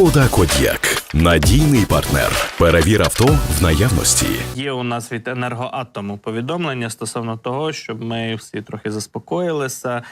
Шкода Код'як надійний партнер. Перевір авто в наявності. Є у нас від енергоатому повідомлення стосовно того, щоб ми всі трохи заспокоїлися,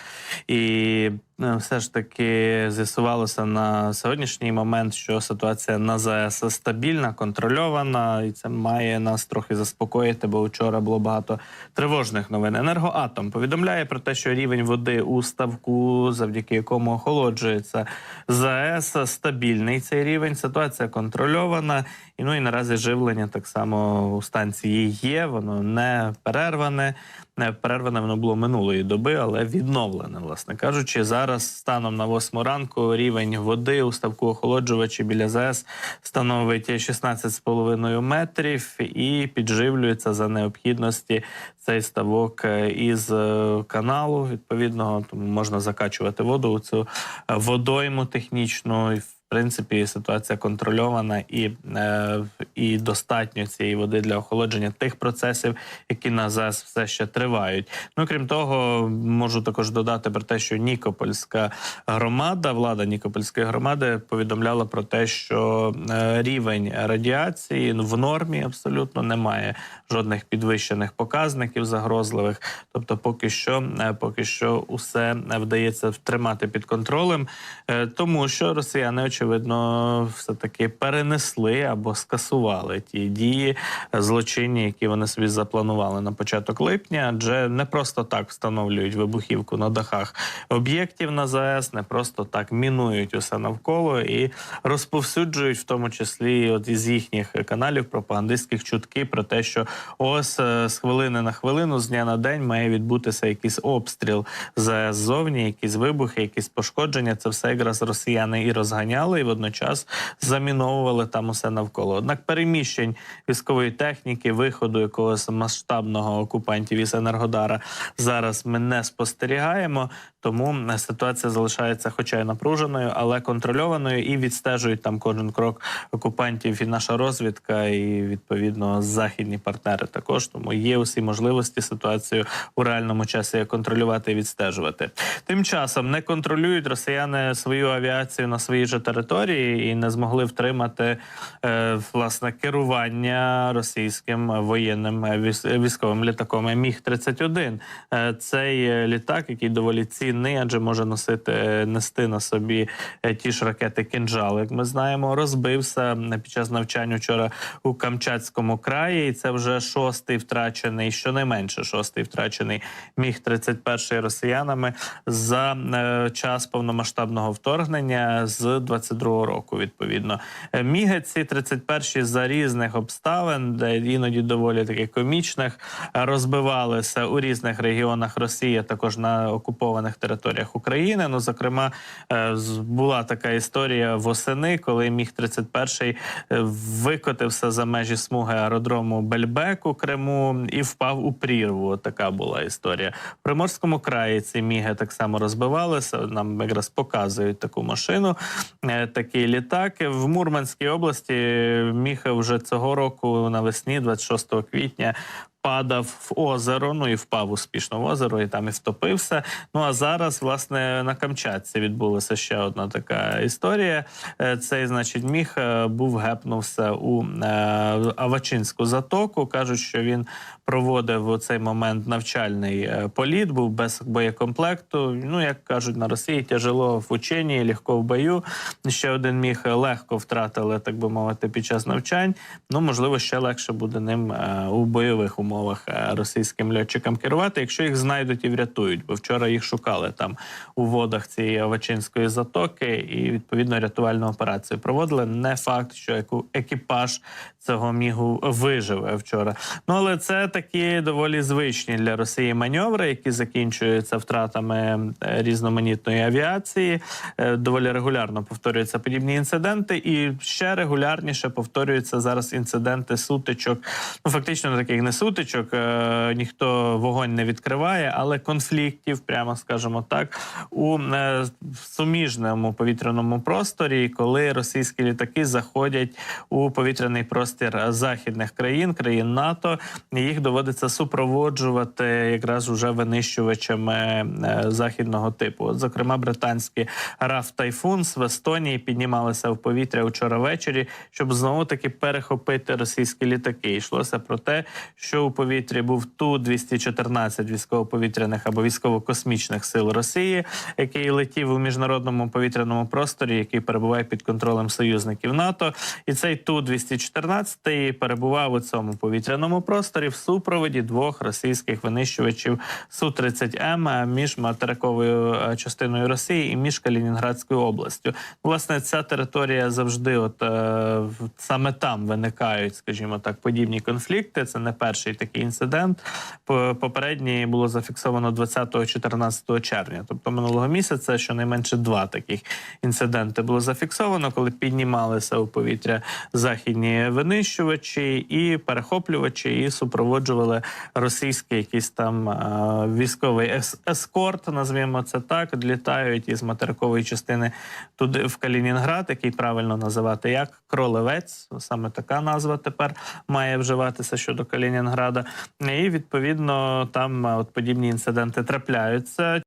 і е, все ж таки з'ясувалося на сьогоднішній момент, що ситуація на ЗАЕС стабільна, контрольована, і це має нас трохи заспокоїти, бо вчора було багато тривожних новин. Енергоатом повідомляє про те, що рівень води у ставку, завдяки якому охолоджується ЗАЕС, стабільний цей рівень. Ситуація контрольована. І ну і наразі живлення так само у станції є. Воно не перерване. Не перерване воно було минулої доби, але відновлене, власне кажучи. Зараз станом на 8 ранку рівень води у ставку охолоджувачі біля ЗАЕС становить 16,5 метрів і підживлюється за необхідності цей ставок е, із е, каналу. Відповідно, тому можна закачувати воду у цю е, водойму технічну. Принципі, ситуація контрольована і, е, і достатньо цієї води для охолодження тих процесів, які на ЗАЕС все ще тривають. Ну крім того, можу також додати про те, що Нікопольська громада, влада Нікопольської громади повідомляла про те, що е, рівень радіації в нормі абсолютно немає жодних підвищених показників загрозливих. Тобто, поки що, е, поки що, усе вдається тримати під контролем, тому що росіяни очевидно все таки перенесли або скасували ті дії злочинні, які вони собі запланували на початок липня. Адже не просто так встановлюють вибухівку на дахах об'єктів на ЗАЕС, не просто так мінують усе навколо і розповсюджують, в тому числі от із їхніх каналів пропагандистських чутки про те, що ось е, з хвилини на хвилину, з дня на день має відбутися якийсь обстріл ЗАЕС ззовні, якісь вибухи, якісь пошкодження. Це все якраз росіяни і розганяли, і водночас заміновували там усе навколо. Однак переміщень військової техніки, виходу якогось масштабного окупантів із Енергодара зараз ми не спостерігаємо. Тому ситуація залишається, хоча й напруженою, але контрольованою і відстежують там кожен крок окупантів і наша розвідка, і відповідно західні партнери також. Тому є усі можливості ситуацію у реальному часі контролювати і відстежувати. Тим часом не контролюють росіяни свою авіацію на своїй же території і не змогли втримати е, власне керування російським воєнним військовим літаком Міг 31 Е, Цей е, літак, який доволі цінний, адже може носити нести на собі е, ті ж ракети «Кинджал», як ми знаємо, розбився під час навчання вчора у Камчатському краї. І це вже шостий втрачений, щонайменше шостий втрачений міг 31 росіянами за е, час повномасштабного вторгнення з 22-го року. Відповідно, Е, міги ці 31 за різних обставин, де іноді доволі таких комічних, е, розбивалися у різних регіонах Росії, також на окупованих територіях України. Ну, зокрема, е, була така історія восени, коли міг 31 е, викотився за межі смуги аеродрому Бельбек у Криму і впав у прірву. Така була історія. В Приморському краї ці міги так само розбивалися. Нам якраз показують таку машину, е, такий літак. В Мурманській області міг вже цього року навесні, 26 квітня. Падав в озеро, ну і впав успішно в озеро, і там і втопився. Ну а зараз, власне, на Камчатці відбулася ще одна така історія. Е, Цей, значить, міг е, був гепнувся у е, Авачинську затоку. кажуть, що він проводив у цей момент навчальний політ, був без боєкомплекту. Ну, як кажуть на Росії, тяжело в ученні, легко в бою. Ще один міг легко втратили, так би мовити, під час навчань. Ну, можливо, ще легше буде ним у бойових умовах е, російським льотчикам керувати, якщо їх знайдуть і врятують. Бо вчора їх шукали там у водах цієї Авачинської затоки, і відповідно рятувальну операцію проводили. Не факт, що екіпаж цього мігу виживе вчора. Ну але це такі доволі звичні для Росії маневри, які закінчуються втратами е, різноманітної авіації. Е, Доволі регулярно повторюються подібні інциденти, і ще регулярніше повторюються зараз інциденти сутичок. Ну фактично таких не сутичок. Сутичок е, ніхто вогонь не відкриває, але конфліктів, прямо скажемо так, у е, суміжному повітряному просторі, коли російські літаки заходять у повітряний простір західних країн, країн НАТО, їх доводиться супроводжувати якраз уже винищувачами е, західного типу. От, зокрема, британські РАФ Тайфунс в Естонії піднімалися в повітря вчора ввечері, щоб знову таки перехопити російські літаки. Йшлося про те, що у повітрі був ту 214 військово-повітряних або військово-космічних сил Росії, який летів у міжнародному повітряному просторі, який перебуває під контролем союзників НАТО. І цей ту 214 перебував у цьому повітряному просторі в супроводі двох російських винищувачів су 30 м між материковою е, частиною Росії і між Калінінградською областю. Власне, ця територія завжди, от е, саме там виникають, скажімо так, подібні конфлікти. Це не перший такий інцидент. По- Попередній було зафіксовано 20-14 червня, тобто минулого місяця, щонайменше два таких інциденти було зафіксовано, коли піднімалися у повітря західні винищувачі і перехоплювачі, і супроводжували російський якийсь там е, військовий ескорт, назвімо це так. Літають із материкової частини туди в Калінінград, який правильно називати як кролевець. Саме така назва тепер має вживатися щодо Калінінграда. І відповідно там от подібні інциденти трапляються.